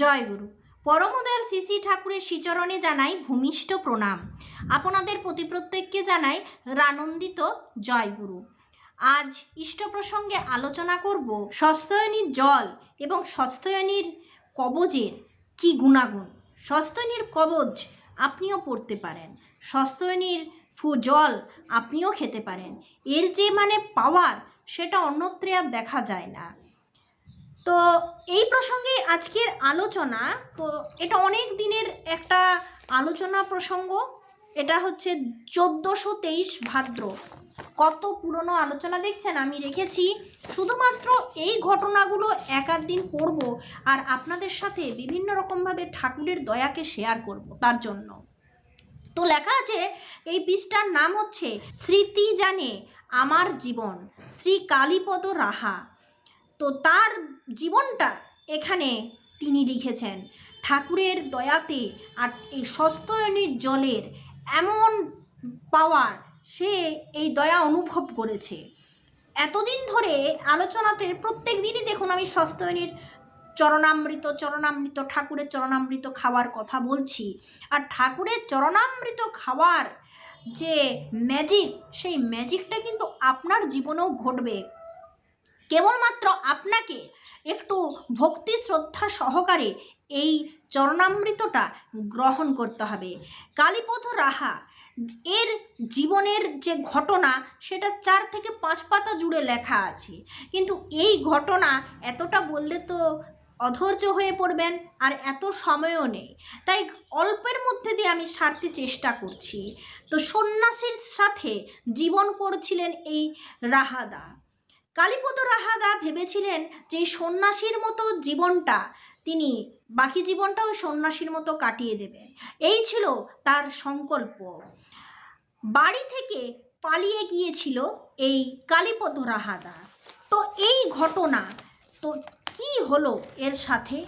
জয়গুরু পরমদয়াল শ্রী ঠাকুরের শ্রীচরণে জানাই ভূমিষ্ঠ প্রণাম। আপনাদের প্রতি প্রত্যেককে জানাই রানন্দিত জয়গুরু আজ ইষ্ট প্রসঙ্গে আলোচনা করব সস্তয়নীর জল এবং সস্তয়নীর কবজের কি গুণাগুণ। সস্তয়নীর কবজ আপনিও পড়তে পারেন, সস্তয়নীর ফু জল আপনিও খেতে পারেন। এর যে মানে পাওয়ার, সেটা অন্যত্রে আর দেখা যায় না। তো এই প্রসঙ্গে আজকের আলোচনা, তো এটা অনেক দিনের একটা আলোচনা প্রসঙ্গ। এটা হচ্ছে চোদ্দোশো তেইশ ভাদ্র। কত পুরনো আলোচনা দেখছেন? আমি রেখেছি। শুধুমাত্র এই ঘটনাগুলো এক দিন পড়ব আর আপনাদের সাথে বিভিন্ন রকমভাবে ঠাকুরের দয়াকে শেয়ার করব তার জন্য। তো লেখা আছে, এই পৃষ্ঠার নাম হচ্ছে, স্মৃতি জানে আমার জীবন শ্রী কালীপদ রাহা। তো তার জীবনটা এখানে তিনি লিখেছেন। ঠাকুরের দয়াতে আর এই সস্তয়নীর জলের এমন পাওয়ার সে এই দয়া অনুভব করেছে। এতদিন ধরে আলোচনাতে প্রত্যেক দিনই দেখুন আমি সস্তয়নীর চরণামৃত চরণামৃত, ঠাকুরের চরণামৃত খাওয়ার কথা বলছি। আর ঠাকুরের চরণামৃত খাওয়ার যে ম্যাজিক সেই ম্যাজিকটা কিন্তু আপনার জীবনেও ঘটবে। কেবলমাত্র আপনাকে একটু ভক্তি শ্রদ্ধা সহকারে এই চরণামৃতটা গ্রহণ করতে হবে। কালীপদ রাহা, এর জীবনের যে ঘটনা, সেটা চার থেকে পাঁচ পাতা জুড়ে লেখা আছে। কিন্তু এই ঘটনা এতটা বললে তো অধৈর্য হয়ে পড়বেন, আর এত সময়ও নেই। তাই অল্পের মধ্যে দিয়ে আমি সারতে চেষ্টা করছি। তো সন্ন্যাসীর সাথে জীবন করছিলেন এই রাহাদা। কালীপদ রাহাদা ভেবেছিলেন যে সন্ন্যাসীর মতো জীবনটা তিনি বাকি জীবনটা ওই সন্ন্যাসীর মতো কাটিয়ে দেবেন। এই ছিল তার সংকল্প। বাড়ি থেকে পালিয়ে গিয়েছিল এই কালীপদ রাহাদা। তো এই ঘটনা, তো কি হলো এর সাথে?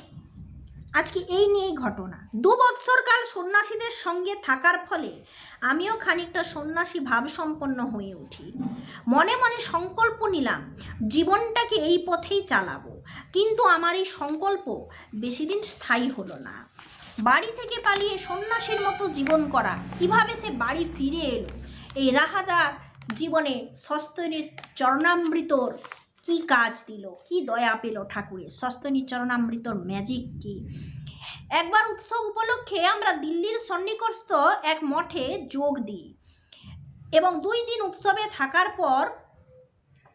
আজকে এই নিয়েই ঘটনা। দু বৎসরকাল সন্ন্যাসীদের সঙ্গে থাকার ফলে আমিও খানিকটা সন্ন্যাসী ভাবসম্পন্ন হয়ে উঠি। মনে মনে সংকল্প নিলাম, জীবনটাকে এই পথেই চালাবো। কিন্তু আমার এই সংকল্প বেশি দিন স্থায়ী হলো না। বাড়ি থেকে পালিয়ে সন্ন্যাসীর মতো জীবন করা, কীভাবে সে বাড়ি ফিরে এলো? এই রাহাদার জীবনে সস্তরের চরণামৃতর কি কাজ দিল? কি দয়া পেল ঠাকুরের? সস্তনীর চরণামৃতর ম্যাজিক কি? একবার উৎসব উপলক্ষে আমরা দিল্লির সন্নিকটস্থ এক মঠে যোগ দিই এবং দুই দিন উৎসবে থাকার পর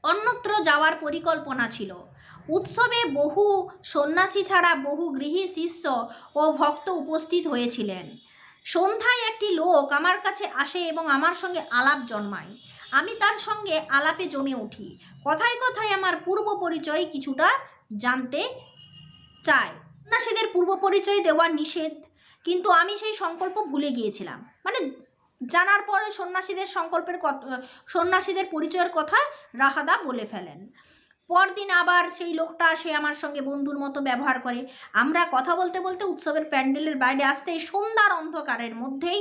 অন্যত্র যাওয়ার পরিকল্পনা ছিল। উৎসবে বহু সন্ন্যাসী ছাড়া বহু গৃহী শিষ্য ও ভক্ত উপস্থিত হয়েছিলেন। সন্ধ্যায় একটি লোক আমার কাছে আসে এবং আমার সঙ্গে আলাপ জন্মায়। আমি তার সঙ্গে আলাপে জমে উঠি। কথায় কথায় আমার পূর্ব পরিচয় কিছুটা জানতে চায়। সন্ন্যাসীদের পূর্ব পরিচয় দেওয়া নিষেধ। কিন্তু আমি সেই সংকল্প ভুলে গিয়েছিলাম। মানে জানার পরে সন্ন্যাসীদের সংকল্পের কথা সন্ন্যাসীদের পরিচয়ের কথা রাহাদা বলে ফেলেন। পরদিন আবার সেই লোকটা আসে আমার সঙ্গে বন্ধুর মতো ব্যবহার করে। আমরা কথা বলতে বলতে উৎসবের প্যান্ডেলের বাইরে আসতে সন্ধ্যার অন্ধকারের মধ্যেই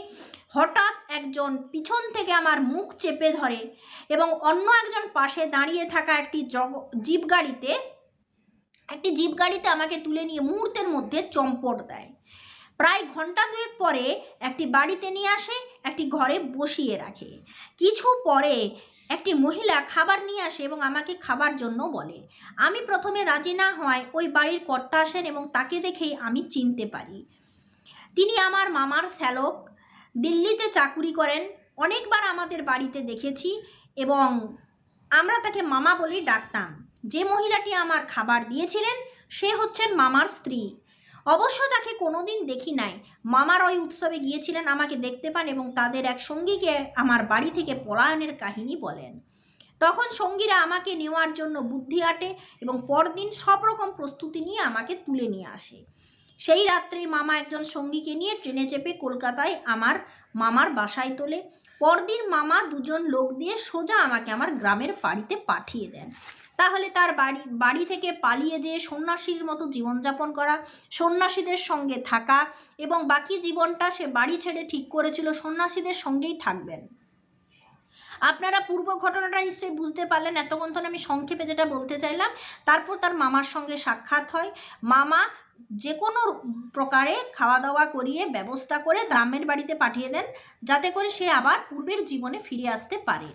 হঠাৎ একজন পিছন থেকে আমার মুখ চেপে ধরে এবং অন্য একজন পাশে দাঁড়িয়ে থাকা একটি জগ, জিপ গাড়িতে, একটি জিপ গাড়িতে আমাকে তুলে নিয়ে মুহূর্তের মধ্যে চম্পট দেয়। প্রায় ঘণ্টা দুয়েক পরে একটি বাড়িতে নিয়ে আসে একটি ঘরে বসিয়ে রাখে। কিছু পরে একটি মহিলা খাবার নিয়ে আসে এবং আমাকে খাবার জন্য বলে, আমি প্রথমে রাজি না হওয়ায় ওই বাড়ির কর্তা আসেন এবং তাকে দেখেই আমি চিনতে পারি। তিনি আমার মামার শ্যালক, দিল্লিতে চাকুরি করেন, অনেকবার আমাদের বাড়িতে দেখেছি এবং আমরা তাকে মামা বলেই ডাকতাম। যে মহিলাটি আমার খাবার দিয়েছিলেন, সে হচ্ছেন মামার স্ত্রী। অবশ্য তাকে কোনোদিন দেখি নাই। মামার ওই উৎসবে গিয়েছিলেন আমাকে দেখতে পান এবং তাদের এক সঙ্গীকে আমার বাড়ি থেকে পলায়নের কাহিনী বলেন। তখন সঙ্গীরা আমাকে নেওয়ার জন্য বুদ্ধি আটে এবং পরদিন সব রকম প্রস্তুতি নিয়ে আমাকে তুলে নিয়ে আসে। সেই রাত্রে মামা একজন সঙ্গীকে নিয়ে ট্রেনে চেপে কলকাতায় আমার মামার বাসায় তোলে। পরদিন মামা দুজন লোক দিয়ে সোজা আমাকে আমার গ্রামের বাড়িতে পাঠিয়ে দেন। তাহলে তার বাড়ি বাড়ি থেকে পালিয়ে যেয়ে সন্ন্যাসীর মতো জীবনযাপন করা, সন্ন্যাসীদের সঙ্গে থাকা এবং বাকি জীবনটা সে বাড়ি ছেড়ে ঠিক করেছিল, সন্ন্যাসীদের সঙ্গেই থাকবেন। আপনারা পূর্ব ঘটনাটা নিশ্চয়ই বুঝতে পারলেন। এতক্ষণ ধরে আমি সংক্ষেপে যেটা বলতে চাইলাম, তারপর তার মামার সঙ্গে সাক্ষাৎ হয়। মামা যে কোনো প্রকারে খাওয়া দাওয়া করিয়ে ব্যবস্থা করে গ্রামের বাড়িতে পাঠিয়ে দেন, যাতে করে সে আবার পূর্বের জীবনে ফিরে আসতে পারে।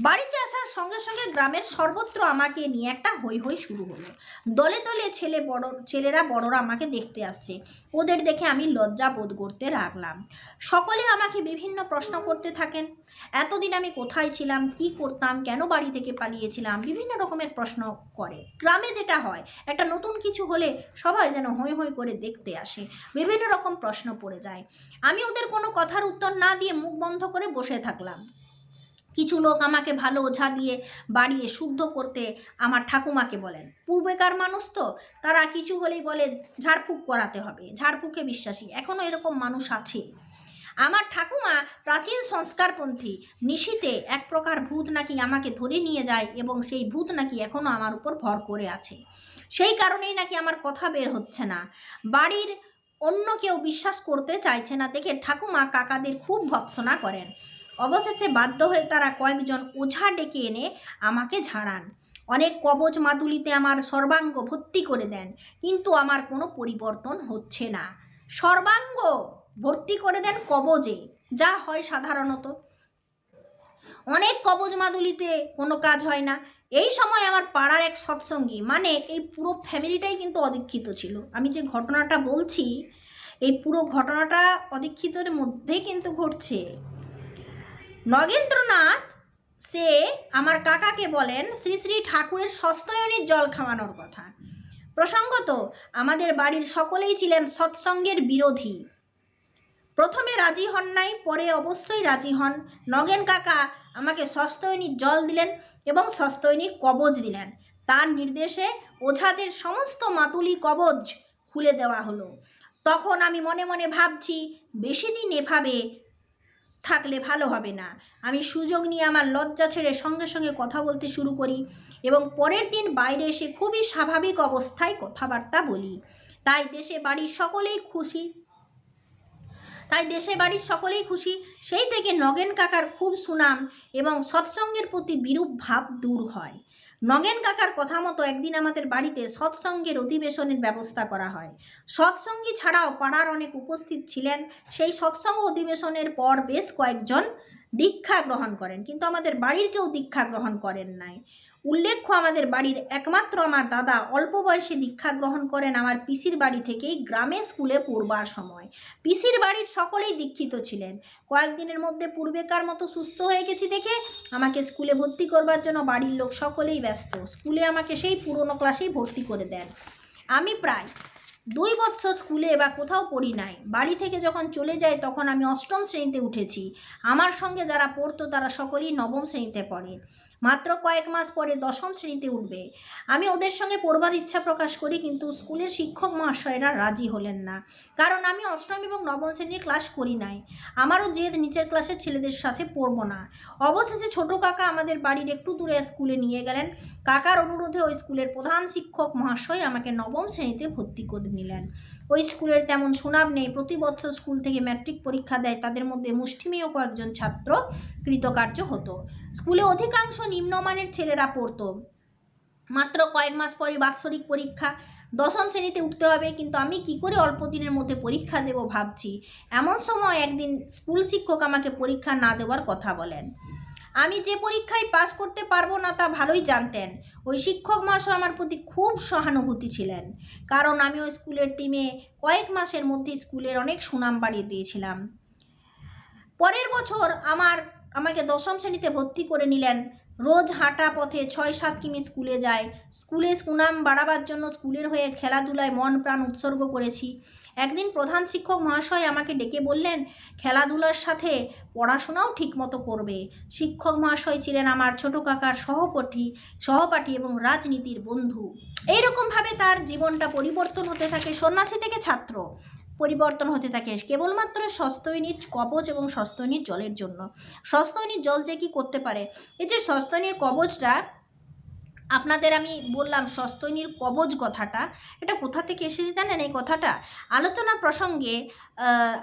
বাড়িতে আসার সঙ্গে সঙ্গে গ্রামের সর্বত্র আমাকে নিয়ে একটা হই হই শুরু হলো। দলে দলে ছেলে বড়, ছেলেরা বড়রা আমাকে দেখতে আসছে। ওদের দেখে আমি লজ্জা বোধ করতে লাগলাম। সকলে আমাকে বিভিন্ন প্রশ্ন করতে থাকেন। এতদিন আমি কোথায় ছিলাম, কি করতাম, কেন বাড়ি থেকে পালিয়েছিলাম, বিভিন্ন রকমের প্রশ্ন করে। গ্রামে যেটা হয়, একটা নতুন কিছু হলে সবাই যেন হই হই করে দেখতে আসে, বিভিন্ন রকম প্রশ্ন পড়ে যায়। আমি ওদের কোনো কথার উত্তর না দিয়ে মুখ বন্ধ করে বসে থাকলাম। কিছু লোক আমাকে ভালো ওঝা দিয়ে বাড়িয়ে শুদ্ধ করতে আমার ঠাকুমাকে বলেন। পূর্বেকার মানুষ তো, তারা কিছু হলেই বলে, ঝাড়ফুঁক করাতে হবে। ঝাড়ফুঁকে বিশ্বাসী। এখনও এরকম মানুষ আছে। আমার ঠাকুমা প্রাচীন সংস্কারপন্থী। নিশীতে এক প্রকার ভূত নাকি আমাকে ধরে নিয়ে যায় এবং সেই ভূত নাকি এখনও আমার উপর ভর করে আছে। সেই কারণেই নাকি আমার কথা বের হচ্ছে না। বাড়ির অন্য কেউ বিশ্বাস করতে চাইছে না দেখে ঠাকুমা কাকাদের খুব ভৎসনা করেন। অবশেষে বাধ্য হয়ে তারা কয়েকজন ওঝা ডেকে এনে আমাকে ঝাড়ান। অনেক কবচ মাদুলিতে আমার সর্বাঙ্গ ভর্তি করে দেন, কিন্তু আমার কোনো পরিবর্তন হচ্ছে না। সর্বাঙ্গ ভর্তি করে দেন কবজে, যা হয় সাধারণত। অনেক কবজ মাদুলিতে কোনো কাজ হয় না। এই সময় আমার পাড়ার এক সৎসঙ্গী মানে এই পুরো ফ্যামিলিটাই কিন্তু অদীক্ষিত ছিল। আমি যে ঘটনাটা বলছি, এই পুরো ঘটনাটা অদীক্ষিতের মধ্যেই কিন্তু ঘটছে। নগেন্দ্রনাথ, সে আমার কাকাকে বলেন শ্রী শ্রী ঠাকুরের সস্তয়নীর জল খাওয়ানোর কথা। প্রসঙ্গত, আমাদের বাড়ির সকলেই ছিলেন সৎসঙ্গের বিরোধী। প্রথমে রাজি হন নাই, পরে অবশ্যই রাজি হন। নগেন কাকা আমাকে সস্তয়নীর জল দিলেন এবং সস্তয়নী কবজ দিলেন। তার নির্দেশে ওঝাদের সমস্ত মাতুলি কবজ খুলে দেওয়া হলো। তখন আমি মনে মনে ভাবছি, বেশি দিন এভাবে থাকলে ভালো হবে না। আমি সুযোগ নিয়ে আমার লজ্জা ছেড়ে সঙ্গে সঙ্গে কথা বলতে শুরু করি এবং পরের দিন বাইরে এসে খুবই স্বাভাবিক অবস্থায় কথাবার্তা বলি। তাই দেশে বাড়ির সকলেই খুশি। তাই দেশে বাড়ির সকলেই খুশি। সেই থেকে নগেন কাকার খুব সুনাম এবং সৎসঙ্গের প্রতি বিরূপ ভাব দূর হয়। নগেন কাকার কথা মতো একদিন আমাদের বাড়িতে সৎসঙ্গের অধিবেশনের ব্যবস্থা করা হয়। সৎসঙ্গী ছাড়াও পাড়ার অনেক উপস্থিত ছিলেন। সেই সৎসঙ্গ অধিবেশনের পর বেশ কয়েকজন দীক্ষা গ্রহণ করেন। কিন্তু আমাদের বাড়ির কেউ দীক্ষা গ্রহণ করেন নাই। উল্লেখ্য, আমাদের বাড়ির একমাত্র আমার দাদা অল্প বয়সে দীক্ষা গ্রহণ করেন আমার পিসির বাড়ি থেকেই গ্রামে স্কুলে পড়বার সময়। পিসির বাড়ির সকলেই দীক্ষিত ছিলেন। কয়েকদিনের মধ্যে পূর্বেকার মতো সুস্থ হয়ে গেছি দেখে আমাকে স্কুলে ভর্তি করবার জন্য বাড়ির লোক সকলেই ব্যস্ত। স্কুলে আমাকে সেই পুরনো ক্লাসেই ভর্তি করে দেন। আমি প্রায় দুই বৎসর স্কুলে বা কোথাও পড়ি নাই। বাড়ি থেকে যখন চলে যাই তখন আমি অষ্টম শ্রেণীতে উঠেছি। আমার সঙ্গে যারা পড়তো তারা সকলেই নবম শ্রেণীতে পড়ে। মাত্র কয়েক মাস পরে দশম শ্রেণীতে উঠবে। আমি ওদের সঙ্গে পড়বার ইচ্ছা প্রকাশ করি, কিন্তু স্কুলের শিক্ষক মহাশয়রা রাজি হলেন না। কারণ আমি অষ্টম এবং নবম শ্রেণির ক্লাস করি নাই। আমারও জেদ নিচের ক্লাসের ছেলেদের সাথে পড়ব না। অবশেষে ছোট কাকা আমাদের বাড়ির একটু দূরে স্কুলে নিয়ে গেলেন। কাকার অনুরোধে ওই স্কুলের প্রধান শিক্ষক মহাশয় আমাকে নবম শ্রেণীতে ভর্তি করে নিলেন। ওই স্কুলের তেমন সুনাম নেই। প্রতি বছর স্কুল থেকে ম্যাট্রিক পরীক্ষা দেয়। তাদের মধ্যে মুষ্টিমেয় কয়েকজন ছাত্র কৃতকার্য হতো। স্কুলে অধিকাংশ নিম্নমানের ছেলেরা পড়তো। মাত্র কয়েক মাস পরে বাৎসরিক পরীক্ষা। দশম শ্রেণীতে উঠতে হবে, কিন্তু আমি কি করে অল্প দিনের মধ্যে পরীক্ষা দেব ভাবছি। এমন সময় একদিন স্কুল শিক্ষক আমাকে পরীক্ষা না দেওয়ার কথা বলেন। আমি যে পরীক্ষায় পাশ করতে পারব না তা ভালোই জানতেন। ওই শিক্ষক মহাশয় আমার প্রতি খুব সহানুভূতি ছিলেন। কারণ আমি ওই স্কুলের টিমে কয়েক মাসের মধ্যে স্কুলের অনেক সুনাম বাড়িয়ে দিয়েছিলাম। পরের বছর আমার, আমাকে দশম শ্রেণীতে ভর্তি করে নিলেন রোজ হাঁটা পথে ছয় সাত কিমি স্কুলে যায়। স্কুলে সুনাম বাড়াবার জন্য স্কুলের হয়ে খেলাধুলায় মন প্রাণ উৎসর্গ করেছি। একদিন প্রধান শিক্ষক মহাশয় আমাকে ডেকে বললেন, খেলাধুলার সাথে পড়াশোনাও ঠিকমতো করবে। শিক্ষক মহাশয় ছিলেন আমার ছোট কাকার সহপাঠী সহপাঠী এবং রাজনীতির বন্ধু। এইরকমভাবে তার জীবনটা পরিবর্তন হতে থাকে সন্ন্যাসী থেকে ছাত্র। পরিবর্তন হতে থাকে কেবলমাত্র সস্তৈনীর কবচ এবং সস্তৈনীর জলের জন্য। সস্তৈনীর জল যে কি করতে পারে? এই যে সস্তৈনীর কবচটা আপনাদের আমি বললাম সস্তৈনীর কবচ কথাটা এটা কোথা থেকে এসেছে জানেন এই কথাটা? আলোচনা প্রসঙ্গে আহ,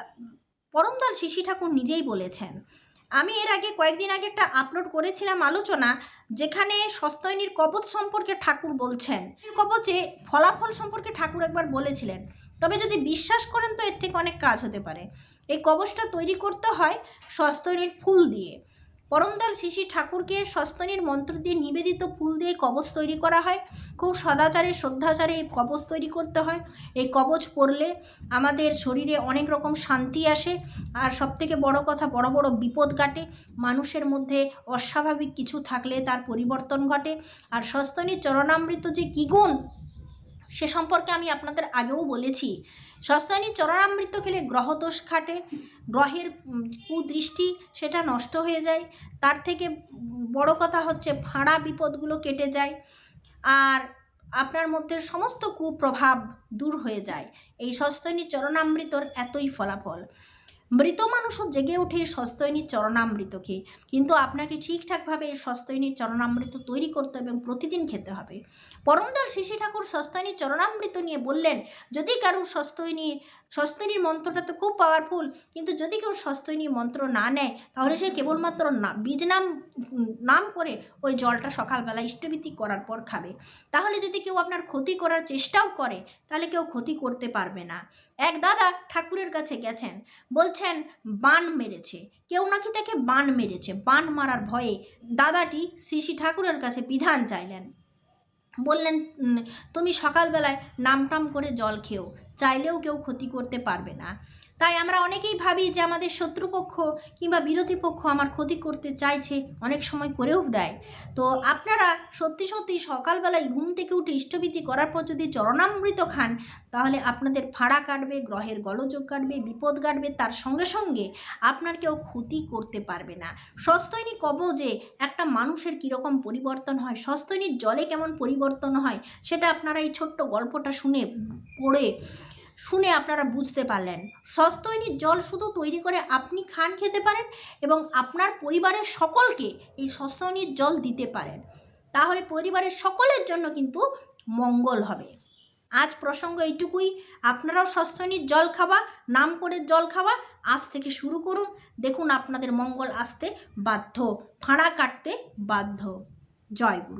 পরমদাল শিশি ঠাকুর নিজেই বলেছেন। আমি এর আগে কয়েকদিন আগে একটা আপলোড করেছিলাম আলোচনা যেখানে সস্তয়নীর কবচ সম্পর্কে ঠাকুর বলছেন। কবচে ফলাফল সম্পর্কে ঠাকুর একবার বলেছিলেন। তবে যদি বিশ্বাস করেন তো এর থেকে অনেক কাজ হতে পারে। এই কবচটা তৈরি করতে হয় সস্তনীর ফুল দিয়ে। পরমদল শিশি ঠাকুরকে সস্তনীর মন্ত্র দিয়ে নিবেদিত ফুল দিয়ে কবচ তৈরি করা হয়। খুব সদাচারে, শ্রদ্ধাচারে এই কবচ তৈরি করতে হয়। এই কবচ পরলে আমাদের শরীরে অনেক রকম শান্তি আসে। আর সবথেকে বড় কথা, বড় বড় বিপদ কাটে মানুষের মধ্যে অস্বাভাবিক কিছু থাকলে তার পরিবর্তন ঘটে। আর সস্তনীর চরণামৃত যে কী গুণ সে সম্পর্কে আমি আপনাদের আগেও বলেছি। সস্তানী চরণামৃত খেলে গ্রহদোষ খাটে, গ্রহের কুদৃষ্টি সেটা নষ্ট হয়ে যায়, তার থেকে বড় কথা হচ্ছে ফাঁড়া বিপদগুলো কেটে যায়, আর আপনার মধ্যে সমস্ত কুপ্রভাব দূর হয়ে যায়। এই সস্তানী চরণামৃতর এতই ফলাফল। মৃত মানুষও জেগে ওঠে সস্তৈনীর চরণামৃতকে। কিন্তু আপনাকে ঠিকঠাকভাবে এই সস্তৈনীর চরণামৃত তৈরি করতে হবে এবং প্রতিদিন খেতে হবে। পরমদল শিশি ঠাকুর সস্তৈনীর চরণামৃত নিয়ে বললেন, যদি কারোর সস্তৈনীর সস্তৈনীর মন্ত্রটা তো খুব পাওয়ারফুল কিন্তু যদি কেউ সস্তৈনীর মন্ত্র না নেয়, তাহলে সে কেবলমাত্র না, বীজ নাম নাম করে ওই জলটা সকালবেলা ইষ্টভীতি করার পর খাবে। তাহলে যদি কেউ আপনার ক্ষতি করার চেষ্টাও করে, তাহলে কেউ ক্ষতি করতে পারবে না। এক দাদা ঠাকুরের কাছে গেছেন। বলছেন, বান মেরেছে। কেউ নাকি তাকে বান মেরেছে। বান মারার ভয়ে দাদাটি শ্রী শ্রী ঠাকুরের কাছে বিধান চাইলেন। বললেন তুমি সকালবেলায় নামটাম করে জল খেও। চাইলেও কেউ ক্ষতি করতে পারবে না। তাই আমরা অনেকেই ভাবি যে আমাদের শত্রুপক্ষ কিংবা বিরোধী পক্ষ আমার ক্ষতি করতে চাইছে, অনেক সময় করেও দেয়। তো আপনারা সত্যি সত্যি সকালবেলায় ঘুম থেকে উঠে ইষ্টভীতি করার পর যদি চরণামৃত খান, তাহলে আপনাদের ফাঁড়া কাটবে, গ্রহের গলযোগ কাটবে, বিপদ কাটবে, তার সঙ্গে সঙ্গে আপনার কেউ ক্ষতি করতে পারবে না। সস্তৈনী কবজে একটা মানুষের কীরকম পরিবর্তন হয় সস্তৈনীর জলে কেমন পরিবর্তন হয়, সেটা আপনারা এই ছোট্ট গল্পটা শুনে পড়ে শুনে আপনারা বুঝতে পারলেন। সস্তৈনীর জল শুধু তৈরি করে আপনি খান খেতে পারেন এবং আপনার পরিবারের সকলকে এই সস্তৈনীর জল দিতে পারেন। তাহলে পরিবারের সকলের জন্য কিন্তু মঙ্গল হবে। আজ প্রসঙ্গ এইটুকুই। আপনারাও সস্তনীর জল খাওয়া, নাম করে জল খাওয়া আজ থেকে শুরু করুন। দেখুন আপনাদের মঙ্গল আসতে বাধ্য, ফাঁড়া কাটতে বাধ্য। জয় গুরু।